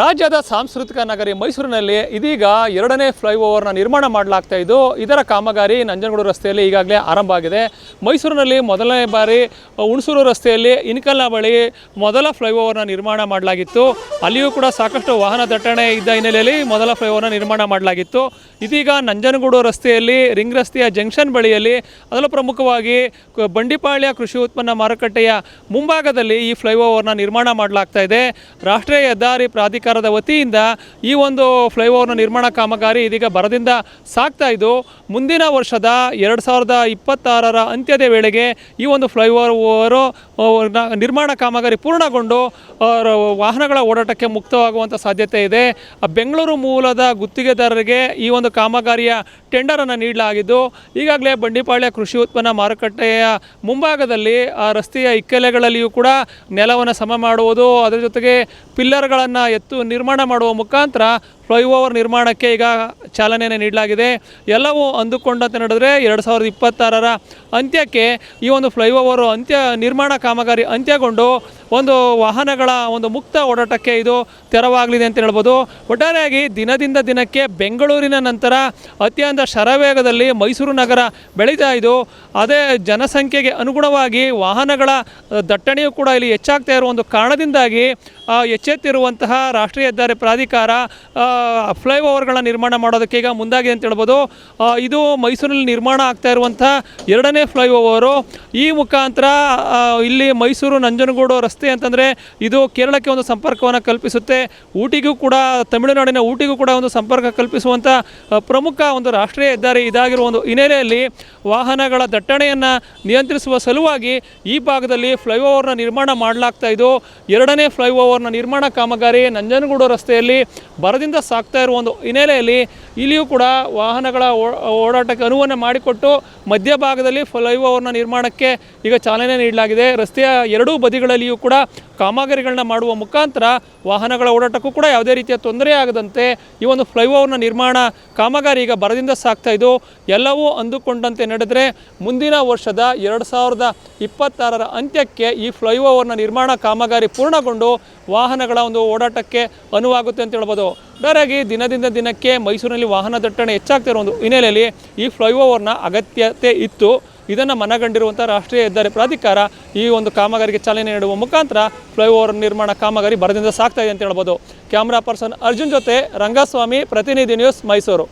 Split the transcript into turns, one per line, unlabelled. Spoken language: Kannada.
ರಾಜ್ಯದ ಸಾಂಸ್ಕೃತಿಕ ನಗರಿ ಮೈಸೂರಿನಲ್ಲಿ ಇದೀಗ ಎರಡನೇ ಫ್ಲೈಓವರ್ನ ನಿರ್ಮಾಣ ಮಾಡಲಾಗ್ತಾ ಇದ್ದು, ಇದರ ಕಾಮಗಾರಿ ನಂಜನಗೂಡು ರಸ್ತೆಯಲ್ಲಿ ಈಗಾಗಲೇ ಆರಂಭ ಆಗಿದೆ. ಮೈಸೂರಿನಲ್ಲಿ ಮೊದಲನೇ ಬಾರಿ ಹುಣಸೂರು ರಸ್ತೆಯಲ್ಲಿ ಇನ್ಕಲ್ನ ಬಳಿ ಮೊದಲ ಫ್ಲೈಓವರ್ನ ನಿರ್ಮಾಣ ಮಾಡಲಾಗಿತ್ತು. ಅಲ್ಲಿಯೂ ಕೂಡ ಸಾಕಷ್ಟು ವಾಹನ ದಟ್ಟಣೆ ಇದ್ದ ಹಿನ್ನೆಲೆಯಲ್ಲಿ ಮೊದಲ ಫ್ಲೈಓವರ್ನ ನಿರ್ಮಾಣ ಮಾಡಲಾಗಿತ್ತು. ಇದೀಗ ನಂಜನಗೂಡು ರಸ್ತೆಯಲ್ಲಿ ರಿಂಗ್ ರಸ್ತೆಯ ಜಂಕ್ಷನ್ ಬಳಿಯಲ್ಲಿ ಅದರ ಪ್ರಮುಖವಾಗಿ ಬಂಡಿಪಾಳ್ಯ ಕೃಷಿ ಉತ್ಪನ್ನ ಮಾರುಕಟ್ಟೆಯ ಮುಂಭಾಗದಲ್ಲಿ ಈ ಫ್ಲೈಓವರ್ನ ನಿರ್ಮಾಣ ಮಾಡಲಾಗ್ತಾ ಇದೆ. ರಾಷ್ಟ್ರೀಯ ಹೆದ್ದಾರಿ ಪ್ರಾಧಿಕಾರದ ವತಿಯಿಂದ ಈ ಒಂದು ಫ್ಲೈಓವರ್ನ ನಿರ್ಮಾಣ ಕಾಮಗಾರಿ ಇದೀಗ ಬರದಿಂದ ಸಾಕ್ತಾ ಇದ್ದು, ಮುಂದಿನ ವರ್ಷದ ಎರಡು ಸಾವಿರದ ಇಪ್ಪತ್ತಾರರ ಅಂತ್ಯದ ವೇಳೆಗೆ ಈ ಒಂದು ಫ್ಲೈಓವರ್ ನಿರ್ಮಾಣ ಕಾಮಗಾರಿ ಪೂರ್ಣಗೊಂಡು ವಾಹನಗಳ ಓಡಾಟಕ್ಕೆ ಮುಕ್ತವಾಗುವಂಥ ಸಾಧ್ಯತೆ ಇದೆ. ಬೆಂಗಳೂರು ಮೂಲದ ಗುತ್ತಿಗೆದಾರರಿಗೆ ಈ ಒಂದು ಕಾಮಗಾರಿಯ ಟೆಂಡರನ್ನು ನೀಡಲಾಗಿದ್ದು, ಈಗಾಗಲೇ ಬಂಡಿಪಾಳ್ಯ ಕೃಷಿ ಉತ್ಪನ್ನ ಮಾರುಕಟ್ಟೆಯ ಮುಂಭಾಗದಲ್ಲಿ, ಆ, ರಸ್ತೆಯ ಇಕ್ಕೆಲೆಗಳಲ್ಲಿಯೂ ಕೂಡ ನೆಲವನ್ನು ಸಮ ಮಾಡುವುದು, ಅದರ ಜೊತೆಗೆ ಪಿಲ್ಲರ್ಗಳನ್ನು ಎತ್ತು ನಿರ್ಮಾಣ ಮಾಡುವ ಮುಖಾಂತರ ಫ್ಲೈಓವರ್ ನಿರ್ಮಾಣಕ್ಕೆ ಈಗ ಚಾಲನೆಯನ್ನು ನೀಡಲಾಗಿದೆ. ಎಲ್ಲವೂ ಅಂದುಕೊಂಡಂತೆ ನಡೆದರೆ ಎರಡು ಸಾವಿರದ ಇಪ್ಪತ್ತಾರರ ಅಂತ್ಯಕ್ಕೆ ಈ ಒಂದು ಫ್ಲೈಓವರ್ ಅಂತ್ಯ ನಿರ್ಮಾಣ ಕಾಮಗಾರಿ ಅಂತ್ಯಗೊಂಡು ಒಂದು ವಾಹನಗಳ ಒಂದು ಮುಕ್ತ ಓಡಾಟಕ್ಕೆ ಇದು ತೆರವಾಗಲಿದೆ ಅಂತ ಹೇಳ್ಬೋದು. ಒಟ್ಟಾರೆಯಾಗಿ ದಿನದಿಂದ ದಿನಕ್ಕೆ ಬೆಂಗಳೂರಿನ ನಂತರ ಅತ್ಯಂತ ಶರವೇಗದಲ್ಲಿ ಮೈಸೂರು ನಗರ ಬೆಳೀತಾ ಇದು. ಅದೇ ಜನಸಂಖ್ಯೆಗೆ ಅನುಗುಣವಾಗಿ ವಾಹನಗಳ ದಟ್ಟಣೆಯೂ ಕೂಡ ಇಲ್ಲಿ ಹೆಚ್ಚಾಗ್ತಾ ಇರುವ ಒಂದು ಕಾರಣದಿಂದಾಗಿ ಎಚ್ಚೆತ್ತಿರುವಂತಹ ರಾಷ್ಟ್ರೀಯ ಹೆದ್ದಾರಿ ಪ್ರಾಧಿಕಾರ ಫ್ಲೈಓವರ್ಗಳ ನಿರ್ಮಾಣ ಮಾಡೋದಕ್ಕೆ ಈಗ ಮುಂದಾಗಿದೆ ಅಂತ ಹೇಳ್ಬೋದು. ಇದು ಮೈಸೂರಿನಲ್ಲಿ ನಿರ್ಮಾಣ ಆಗ್ತಾ ಇರುವಂಥ ಎರಡನೇ ಫ್ಲೈಓವರು. ಈ ಮುಖಾಂತರ ಇಲ್ಲಿ ಮೈಸೂರು ನಂಜನಗೂಡು ರಸ್ತೆ ಅಂತಂದರೆ ಇದು ಕೇರಳಕ್ಕೆ ಒಂದು ಸಂಪರ್ಕವನ್ನು ಕಲ್ಪಿಸುತ್ತೆ. ಊಟಿಗೂ ಕೂಡ, ತಮಿಳುನಾಡಿನ ಊಟಿಗೂ ಕೂಡ ಒಂದು ಸಂಪರ್ಕ ಕಲ್ಪಿಸುವಂಥ ಪ್ರಮುಖ ಒಂದು ರಾಷ್ಟ್ರೀಯ ಹೆದ್ದಾರಿ ಇದಾಗಿರುವ ಒಂದು ಹಿನ್ನೆಲೆಯಲ್ಲಿ ವಾಹನಗಳ ದಟ್ಟಣೆಯನ್ನು ನಿಯಂತ್ರಿಸುವ ಸಲುವಾಗಿ ಈ ಭಾಗದಲ್ಲಿ ಫ್ಲೈಓವರ್ನ ನಿರ್ಮಾಣ ಮಾಡಲಾಗ್ತಾ ಇದ್ದು ಎರಡನೇ ಫ್ಲೈಓವರ್ನ ನಿರ್ಮಾಣ ಕಾಮಗಾರಿ ನಂಜನಗೂಡು ರಸ್ತೆಯಲ್ಲಿ ಬರದಿಂದ ಸಾಗ್ತಾ ಇರುವ ಒಂದು ಹಿನ್ನೆಲೆಯಲ್ಲಿ ಇಲ್ಲಿಯೂ ಕೂಡ ವಾಹನಗಳ ಓಡಾಟಕ್ಕೆ ಅನುವನ್ನು ಮಾಡಿಕೊಟ್ಟು ಮಧ್ಯಭಾಗದಲ್ಲಿ ಫ್ಲೈಓವರ್ನ ನಿರ್ಮಾಣಕ್ಕೆ ಈಗ ಚಾಲನೆ ನೀಡಲಾಗಿದೆ. ರಸ್ತೆಯ ಎರಡೂ ಬದಿಗಳಲ್ಲಿಯೂ ಕೂಡ ಕಾಮಗಾರಿಗಳನ್ನ ಮಾಡುವ ಮುಖಾಂತರ ವಾಹನಗಳ ಓಡಾಟಕ್ಕೂ ಕೂಡ ಯಾವುದೇ ರೀತಿಯ ತೊಂದರೆ ಆಗದಂತೆ ಈ ಒಂದು ಫ್ಲೈಓವರ್ನ ನಿರ್ಮಾಣ ಕಾಮಗಾರಿ ಈಗ ಬರದಿಂದ ಸಾಗ್ತಾ ಇದ್ದು ಎಲ್ಲವೂ ಅಂದುಕೊಂಡಂತೆ ನಡೆದರೆ ಮುಂದಿನ ವರ್ಷದ ಎರಡು ಸಾವಿರದ ಇಪ್ಪತ್ತಾರರ ಅಂತ್ಯಕ್ಕೆ ಈ ಫ್ಲೈಓವರ್ನ ನಿರ್ಮಾಣ ಕಾಮಗಾರಿ ಪೂರ್ಣಗೊಂಡು ವಾಹನಗಳ ಒಂದು ಓಡಾಟಕ್ಕೆ ಅನುವಾಗುತ್ತೆ ಅಂತ ಹೇಳ್ಬೋದು. ಬರಾಗಿ ದಿನದಿಂದ ದಿನಕ್ಕೆ ಮೈಸೂರಿನಲ್ಲಿ ವಾಹನ ದಟ್ಟಣೆ ಹೆಚ್ಚಾಗ್ತಿರೋ ಒಂದು ಹಿನ್ನೆಲೆಯಲ್ಲಿ ಈ ಫ್ಲೈಓವರ್ನ ಅಗತ್ಯತೆ ಇತ್ತು. ಇದನ್ನು ಮನಗಂಡಿರುವಂಥ ರಾಷ್ಟ್ರೀಯ ಹೆದ್ದಾರಿ ಪ್ರಾಧಿಕಾರ ಈ ಒಂದು ಕಾಮಗಾರಿಗೆ ಚಾಲನೆ ನೀಡುವ ಮುಖಾಂತರ ಫ್ಲೈಓವರ್ ನಿರ್ಮಾಣ ಕಾಮಗಾರಿ ಬರದಿಂದ ಸಾಗ್ತಾ ಇದೆ ಅಂತ ಹೇಳ್ಬೋದು. ಕ್ಯಾಮ್ರಾ ಪರ್ಸನ್ ಅರ್ಜುನ್ ಜೊತೆ ರಂಗಸ್ವಾಮಿ, ಪ್ರತಿನಿಧಿ ನ್ಯೂಸ್ ಮೈಸೂರು.